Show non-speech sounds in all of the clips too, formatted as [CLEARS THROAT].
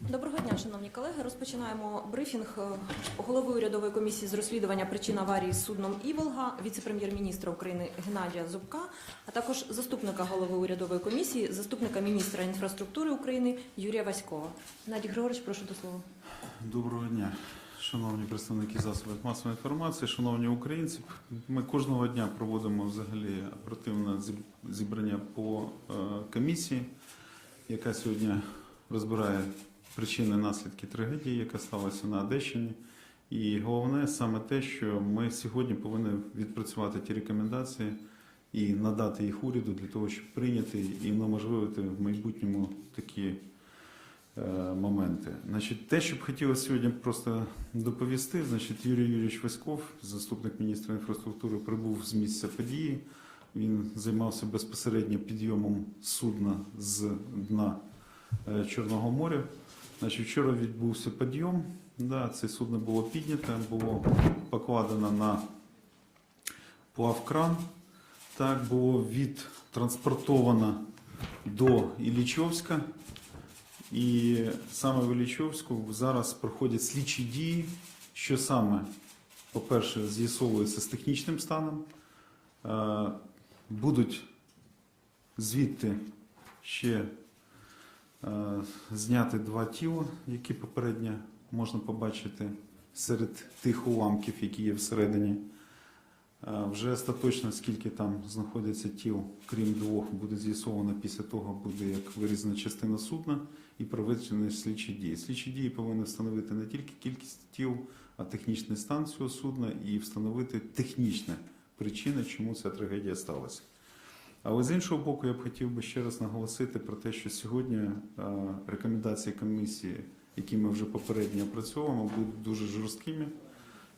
Доброго дня, шановні колеги. Розпочинаємо брифінг е, голови урядової комісії з розслідування причин аварії з судном Іволга, віце-прем'єр-міністра України Геннадія Зубка, а також заступника голови урядової комісії, заступника міністра інфраструктури України Юрія Васькова. Геннадій Григорович, прошу до слова. Доброго дня, шановні представники засобів масової інформації, шановні українці. Ми кожного дня проводимо взагалі оперативне зіб- зібрання по е, комісії, яка сьогодні розбирає причини наслідки трагедії, яка сталася на Одещині. І головне саме те, що ми сьогодні повинні відпрацювати ті рекомендації і надати їх уряду для того, щоб прийняти і унеможливити в майбутньому такі е, моменти. Значить, те, що б хотілося сьогодні просто доповісти, значить, Юрій Юрійович Васьков, заступник міністра інфраструктури, прибув з місця події. Він займався безпосередньо підйомом судна з дна Чорного моря. Значить, вчора відбувся підйом. Да, це судно було піднято, було покладено на плавкран. Так, було відтранспортовано до Іллічовська. І саме в Іллічовську зараз проходять слідчі дії, що саме, по-перше, з'ясовується з технічним станом. Е, Будуть звідти ще е, зняти два тіла, які попередньо можна побачити серед тих уламків, які є всередині. Е, Вже остаточно, скільки там знаходиться тіл, крім двох, буде з'ясовано після того, буде як вирізана частина судна і проведені слідчі дії. Слідчі дії повинні встановити не тільки кількість тіл, а технічний стан цього судна і встановити технічні причини, чому ця трагедія сталася. Але з іншого боку, я б хотів би ще раз наголосити про те, що сьогодні е, рекомендації комісії, які ми вже попередньо опрацьовуємо, будуть дуже жорсткими.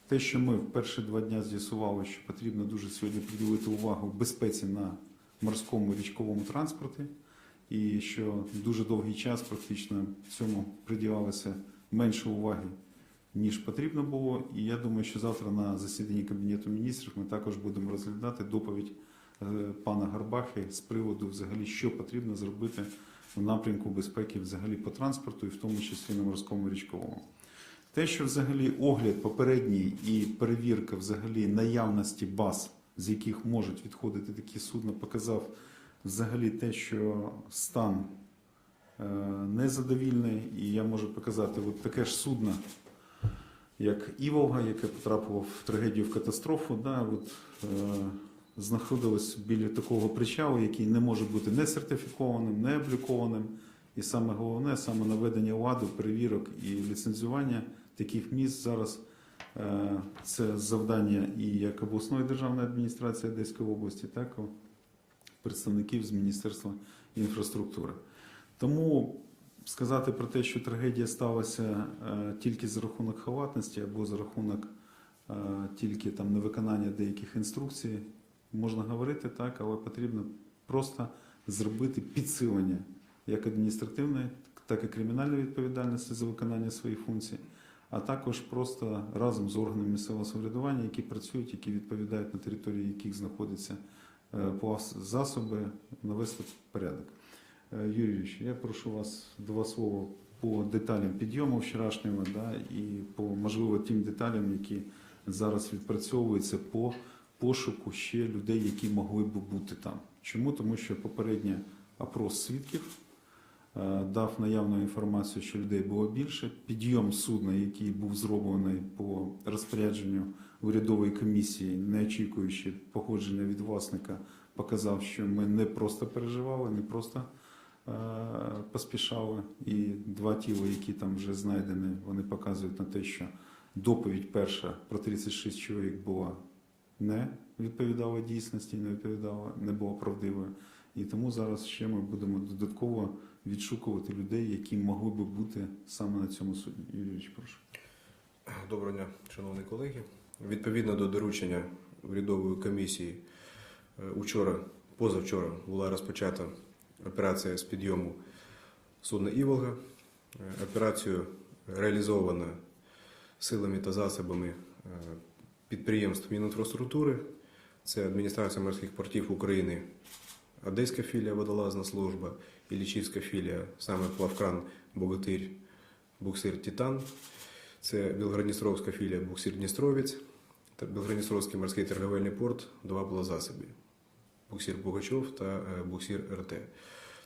Те, що ми в перші два дні з'ясували, що потрібно дуже сьогодні приділити увагу безпеці на морському річковому транспорті, і що дуже довгий час практично цьому приділалося менше уваги, ніж потрібно було. І я думаю, що завтра на засіданні Кабінету міністрів ми також будемо розглядати доповідь пана Гарбахи з приводу, взагалі, що потрібно зробити в напрямку безпеки взагалі по транспорту, і в тому числі на морському річковому. Те, що взагалі огляд попередній і перевірка взагалі наявності баз, з яких можуть відходити такі судна, показав взагалі те, що стан е, незадовільний, і я можу показати от таке ж судно, як Іволга, яке потрапило в трагедію в катастрофу, да, от, е, знаходилось біля такого причалу, який не може бути не сертифікованим, не облікованим. І саме головне, саме наведення ладу, перевірок і ліцензування таких місць зараз е, це завдання і як обласної державної адміністрації Одеської області, так і представників з Міністерства інфраструктури. Тому сказати про те, що трагедія сталася е, тільки за рахунок халатності або за рахунок е, тільки там невиконання деяких інструкцій, можна говорити так, але потрібно просто зробити підсилення як адміністративної, так і кримінальної відповідальності за виконання своїх функцій, а також просто разом з органами місцевого самоврядування, які працюють, які відповідають на території яких знаходяться е, засоби, навести порядок. Е, Юрій Юрійович, я прошу вас два слова по деталям підйому вчорашнього, да, і по можливо тим деталям, які зараз відпрацьовуються по пошуку ще людей, які могли б бути там. Чому? Тому що попередній опрос свідків е, дав наявну інформацію, що людей було більше. Підйом судна, який був зроблений по розпорядженню урядової комісії, не очікуючи походження від власника, показав, що ми не просто переживали, не просто е, поспішали. І два тіла, які там вже знайдені, вони показують на те, що доповідь перша про 36 чоловік була не відповідала дійсності, не відповідала, не була правдивою. І тому зараз ще ми будемо додатково відшукувати людей, які могли би бути саме на цьому. Юрій Юрійович, прошу. Доброго дня, шановні колеги. Відповідно до доручення урядової комісії, е, учора, позавчора була розпочата операція з підйому судна Іволга. Е, Операцію реалізовано силами та засобами е, підприємств Мінінфраструктури. Це адміністрація морських портів України, Одеська філія водолазна служба і Лічівська філія, саме плавкран Богатирь буксир Титан, це Білгородністровська філія буксир Дністровець та Білгородністровський морський торговельний порт, два плавзасоби. Буксир Пугачов та е, буксир РТ.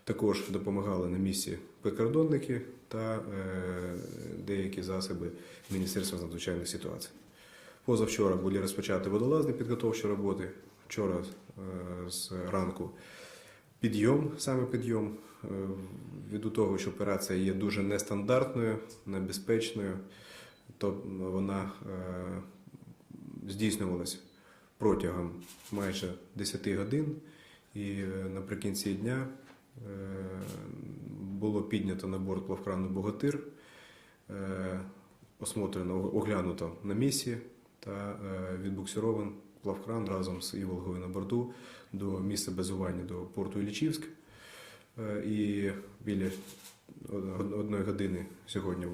Також допомагали на місці прикордонники та е, деякі засоби Міністерства надзвичайних ситуацій. Позавчора були розпочаті водолазні підготовчі роботи. Вчора е, з ранку підйом, саме підйом, е, ввиду того, що операція є дуже нестандартною, небезпечною, то вона е, здійснювалася протягом майже 10 годин, і наприкінці дня було піднято на борт плавкрану Богатир, осмотрено, оглянуто на місці та е, відбуксирован плавкран разом з Іволгою на борту до місця базування до порту Іллічівськ. Е, І біля од- одної години сьогодні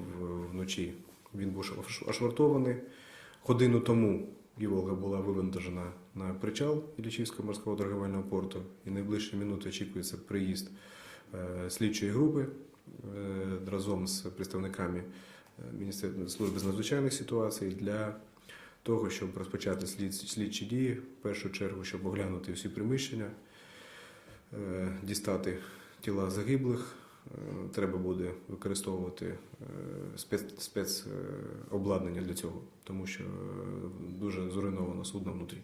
вночі він був аш- ашвартований. Годину тому Іволга була вивантажена на причал Іллічівського морського торговельного порту, і найближчі минути очікується приїзд е, слідчої групи разом з представниками Міністерства служби з надзвичайних ситуацій для того, щоб розпочати слід, слідчі дії, в першу чергу, щоб оглянути всі приміщення, е, дістати тіла загиблих. Е, Треба буде використовувати е, спец, спецобладнання для цього, тому що дуже зруйновано судно внутрі.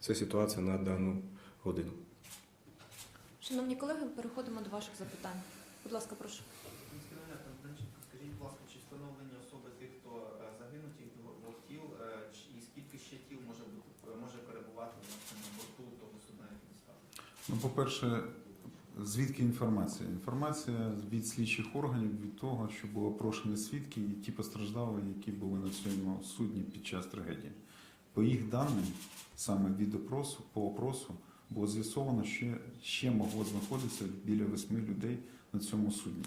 Це ситуація на дану годину. Шановні колеги, переходимо до ваших запитань. Будь ласка, прошу. Інспектор Данченко, скажіть, будь ласка, чи встановлені особи тих, хто е, загинув, тих двох тіл, е, чи- і скільки ще тіл може бути може перебувати власне, на борту того судна, яке стало? Ну, по-перше, звідки інформація? Інформація від слідчих органів, від того, що було прошені свідки і ті постраждали, які були на цьому судні під час трагедії. По їх даним, саме від опросу, по опросу, було з'ясовано, що ще могло знаходитися біля восьми людей на цьому судні.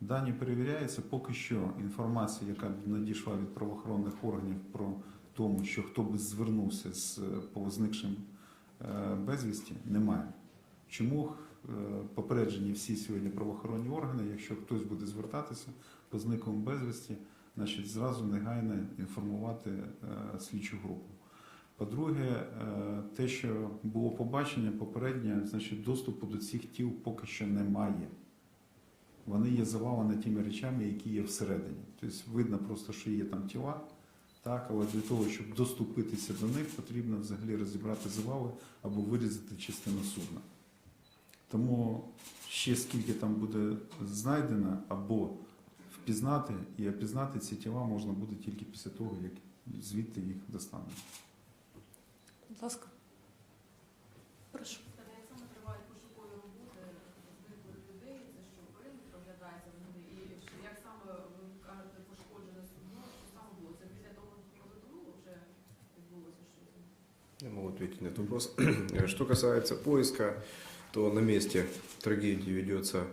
Дані перевіряються, поки що інформація, яка надійшла від правоохоронних органів про тому, що хто би звернувся з е, по зникшим безвісті, немає. Чому е, попереджені всі сьогодні правоохоронні органи, якщо хтось буде звертатися по зниклому безвісті, значить зразу негайно інформувати е, слідчу групу. По-друге, е, те, що було побачення попереднє, значить доступу до цих тіл поки що немає. Вони є завалені тими речами, які є всередині. Тобто видно просто, що є там тіла, так, але для того, щоб доступитися до них, потрібно взагалі розібрати завали або вирізати частину судна. Тому ще скільки там буде знайдено або впізнати і опізнати ці тіла можна буде тільки після того, як звідти їх достануть. Будь ласка. Прошу. Я могу ответить на этот вопрос. [CLEARS THROAT] Что касается поиска, то на месте трагедии ведется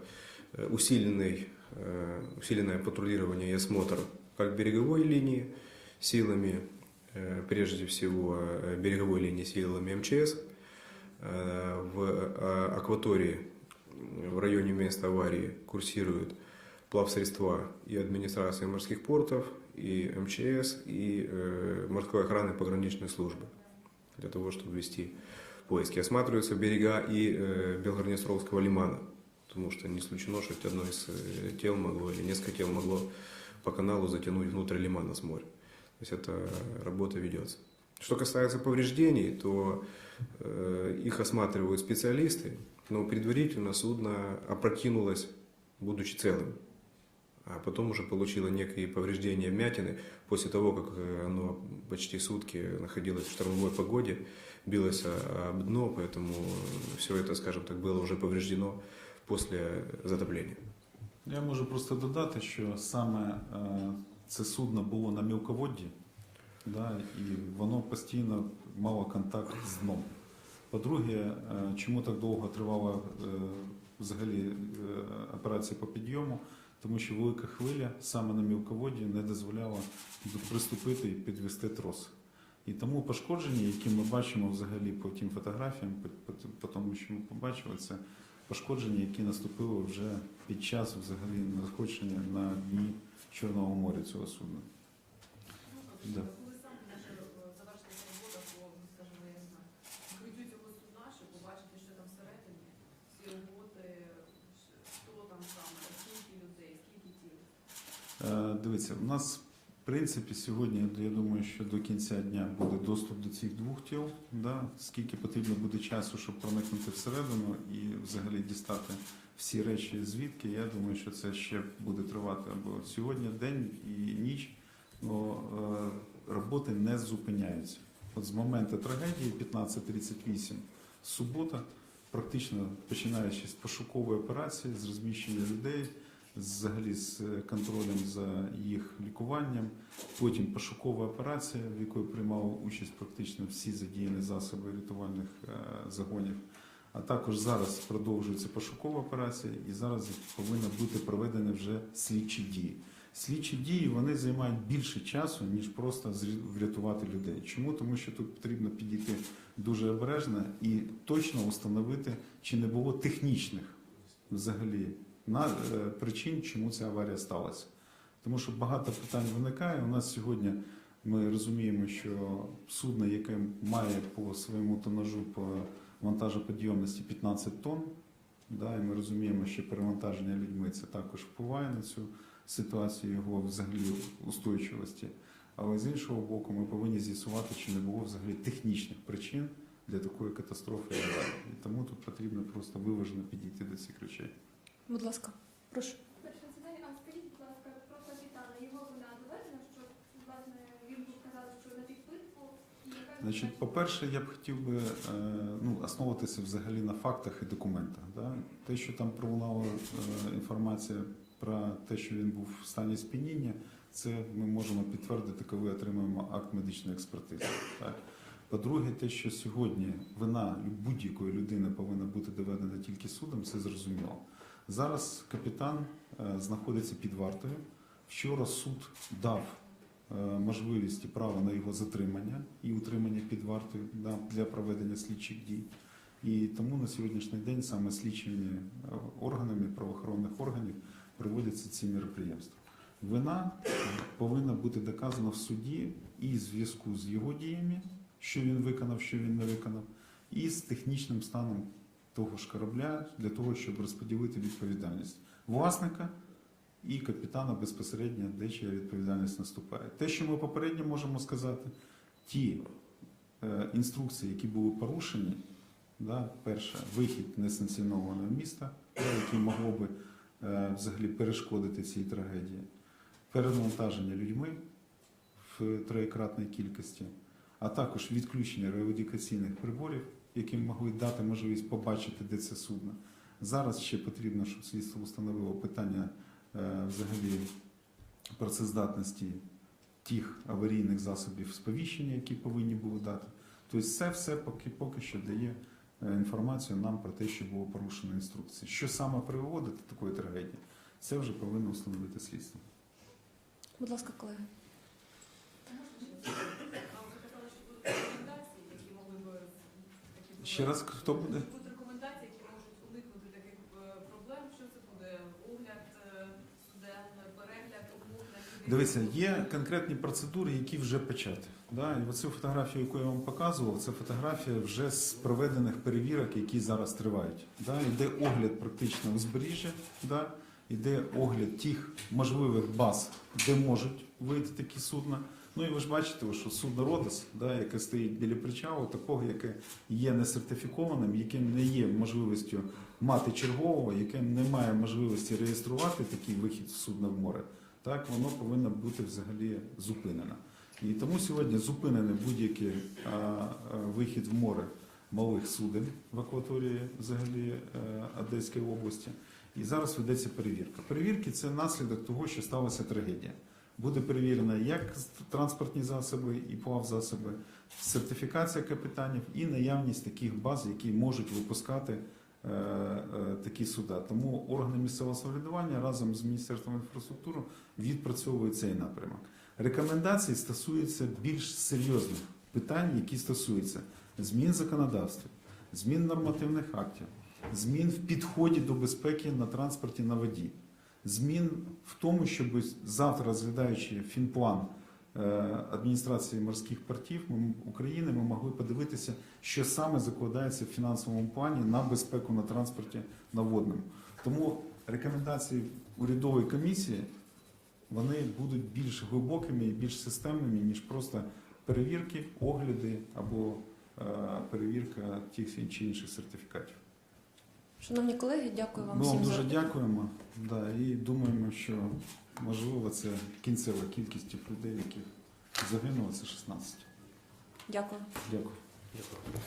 э, усиленный, э, усиленное патрулирование и осмотр как береговой линии силами, э, прежде всего береговой линии силами МЧС, в акватории в районе места аварии курсируют плавсредства и администрации морских портов, и МЧС, и морской охраны пограничной службы для того, чтобы вести поиски. Осматриваются берега и э, Белгороднестровского лимана, потому что не исключено, что одно из э, тел могло или несколько тел могло по каналу затянуть внутрь лимана с моря. То есть эта работа ведется. Что касается повреждений, то э, их осматривают специалисты, но предварительно судно опрокинулось, будучи целым. А потом уже получило некие повреждения вмятины после того, как э, оно почти сутки находилось в штормовой погоде, билось о- об дно, поэтому все это, скажем так, было уже повреждено после затопления. Я можу просто додати, що саме е, це судно було на мілководді, да, і воно постійно мало контакт з дном. По-друге, е, чому так довго тривала е, взагалі е, операція по підйому? Тому що велика хвиля саме на мілководді не дозволяла приступити і підвести трос. І тому пошкодження, які ми бачимо взагалі по тим фотографіям, по, тому, що ми побачили, це пошкодження, які наступили вже під час взагалі надходження на дні Чорного моря цього судна. Да. Коли саме може е, завершитися робота по, ну, скажімо, я не знаю, відкриттю цього судна, щоб побачити, що там всередині, всі роботи, ш- хто там саме, скільки людей, скільки тіл. Е, Дивіться, у нас в принципі сьогодні, я думаю, що до кінця дня буде доступ до цих двох тіл. Да? Скільки потрібно буде часу, щоб проникнути всередину і взагалі дістати всі речі звідки, я думаю, що це ще буде тривати або сьогодні день і ніч. Но е, роботи не зупиняються. От з моменту трагедії 15.38 субота, практично починаючи з пошукової операції, з розміщення людей, взагалі з контролем за їх лікуванням. Потім пошукова операція, в якої приймали участь практично всі задіяні засоби рятувальних е, загонів. А також зараз продовжується пошукова операція, і зараз повинні бути проведені вже слідчі дії. Слідчі дії вони займають більше часу, ніж просто врятувати людей. Чому? Тому що тут потрібно підійти дуже обережно і точно встановити, чи не було технічних взагалі на, е, причин, чому ця аварія сталася. Тому що багато питань виникає. У нас сьогодні ми розуміємо, що судно, яке має по своєму тонажу по вантажоподйомності 15 тонн, да, і ми розуміємо, що перевантаження людьми це також впливає на цю ситуацію його взагалі устойчивості. Але з іншого боку, ми повинні з'ясувати, чи не було взагалі технічних причин для такої катастрофи. І тому тут потрібно просто виважено підійти до цих речей. Будь ласка, прошу. Перше запитання, а скажіть, будь ласка, про капітана. Його вина доведена, що власне він був казав, що на підпитку. І Значить, по-перше, я б хотів би е, ну, основуватися взагалі на фактах і документах. Да? Те, що там пролунала е, інформація про те, що він був в стані сп'яніння, це ми можемо підтвердити, коли отримаємо акт медичної експертизи. Так? По-друге, те, що сьогодні вина будь-якої людини повинна бути доведена тільки судом, це зрозуміло. Зараз капітан е, знаходиться під вартою. Вчора суд дав е, можливість і право на його затримання і утримання під вартою для проведення слідчих дій. І тому на сьогоднішній день саме слідчими е, органами правоохоронних органів проводяться ці міроприємства. Вина повинна бути доказана в суді і в зв'язку з його діями, що він виконав, що він не виконав, і з технічним станом того ж корабля для того, щоб розподілити відповідальність власника і капітана безпосередньо, де чия відповідальність наступає. Те, що ми попередньо можемо сказати, ті е, інструкції, які були порушені, да, перше, вихід несанкціонованого міста, який могло би е, взагалі перешкодити цій трагедії, перевантаження людьми в троєкратній кількості, а також відключення радіокаційних приборів, які могли дати можливість побачити, де це судно. Зараз ще потрібно, щоб слідство встановило питання е, взагалі працездатності тих аварійних засобів сповіщення, які повинні були дати. Тобто це все поки, поки що дає е, інформацію нам про те, що було порушено інструкції. Що саме приводить до такої трагедії, це вже повинно встановити слідство. Будь ласка, колеги. А ви казали, що будуть рекомендації, які могли би такі Ще раз, хто буде? Будуть рекомендації, які можуть уникнути таких е, проблем. Що це буде? Огляд е, суден, перегляд на? Дивіться, є конкретні процедури, які вже початі. Да? І оцю фотографію, яку я вам показував, це фотографія вже з проведених перевірок, які зараз тривають. Да? Йде огляд практично узбережжя, да? йде огляд тих можливих баз, де можуть вийти такі судна. Ну і ви ж бачите, що судно да, яке стоїть біля причалу, такого, яке є несертифікованим, яке не є можливістю мати чергового, яке не має можливості реєструвати такий вихід судна в море, так воно повинно бути взагалі зупинено. І тому сьогодні зупинений будь-який вихід в море малих суден в акваторії взагалі е, Одеської області. І зараз ведеться перевірка. Перевірки це наслідок того, що сталася трагедія. Буде перевірена як транспортні засоби і плавзасоби, сертифікація капітанів і наявність таких баз, які можуть випускати е, е, такі суда. Тому органи місцевого самоврядування разом з Міністерством інфраструктури відпрацьовують цей напрямок. Рекомендації стосуються більш серйозних питань, які стосуються змін законодавства, змін нормативних актів, змін в підході до безпеки на транспорті на воді, змін в тому, щоб завтра, розглядаючи фінплан е, адміністрації морських портів України, ми могли подивитися, що саме закладається в фінансовому плані на безпеку на транспорті на водному. Тому рекомендації урядової комісії вони будуть більш глибокими і більш системними, ніж просто перевірки, огляди або е, перевірка тих чи інших сертифікатів. Шановні колеги, дякую вам Ми вам дуже за дякуємо. Да, і думаємо, що можливо це кінцева кількість тих людей, які загинули, це 16. дякую. Дякую. Дякую.